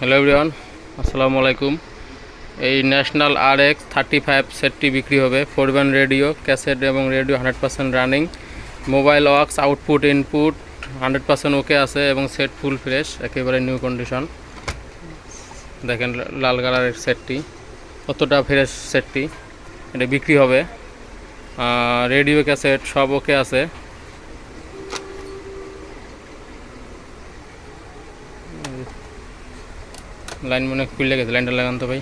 Hello everyone আসসালামু আলাইকুম এই national R X thirty five সেটটি বিক্রি হবে। ফোর ব্যান রেডিও ক্যাসেট এবং radio hundred percent running mobile aux output input hundred percent okay আছে এবং সেট ফুল ফ্রেশ একেবারে নিউ কন্ডিশন দেখেন লাল কালারের সেটটি কতটা ফ্রেশ সেটটি এটা বিক্রি হবে। রেডিও ক্যাসেট সব ওকে আছে। লাইন মনে খুলে গেছে লাইনটা লাগান তো ভাই।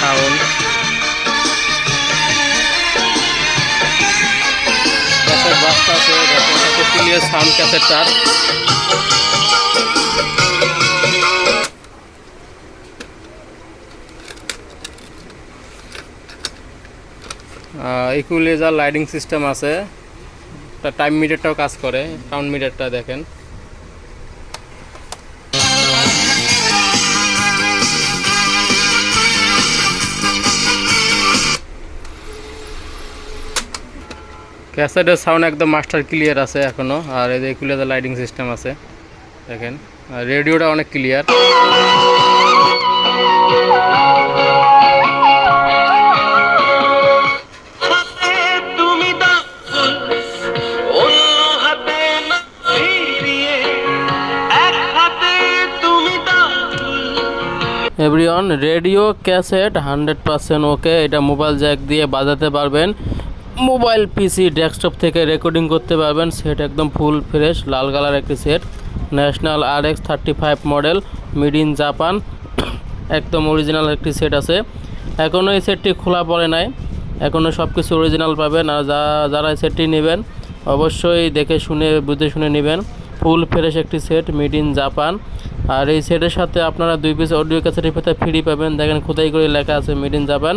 সাউন্ড। ক্যাসেট সাউন্ড ক্যাসেটটার। ইকুইলেজার লাইটিং সিস্টেম আছে। টাইম মিটারটাও কাজ করে কাউন্ট মিটারটা দেখেন। ক্যাসেটের সাউন্ড একদম মাস্টার ক্লিয়ার আছে এখনও আর এই যে ইকুইলেজার লাইটিং সিস্টেম আছে, দেখেন। রেডিওটা অনেক clear everyone, radio, cassette, hundred percent okay. এটা মোবাইল জ্যাক দিয়ে বাজাতে পারবেন। মোবাইল, পিসি, ডেস্কটপ থেকে রেকর্ডিং করতে পারবেন। সেট একদম ফুল ফ্রেশ, লাল কালার একটি set. National R X thirty five model, made in Japan. একদম অরিজিনাল একটি সেট আছে। এখনও এই সেটটি খোলা পড়ে নাই। এখনও সব কিছু অরিজিনাল পাবেন। আর যা যারা এই সেটটি নেবেন, অবশ্যই দেখে শুনে, বুঝে শুনে নেবেন। ফুল ফ্রেশ একটি সেট মেড ইন জাপান। আর এই সেটের সাথে আপনারা দুই পিস অডিও ক্যাসেটের ফ্রি পাবেন। দেখেন খোদাই করে লেখা আছে মেড ইন জাপান।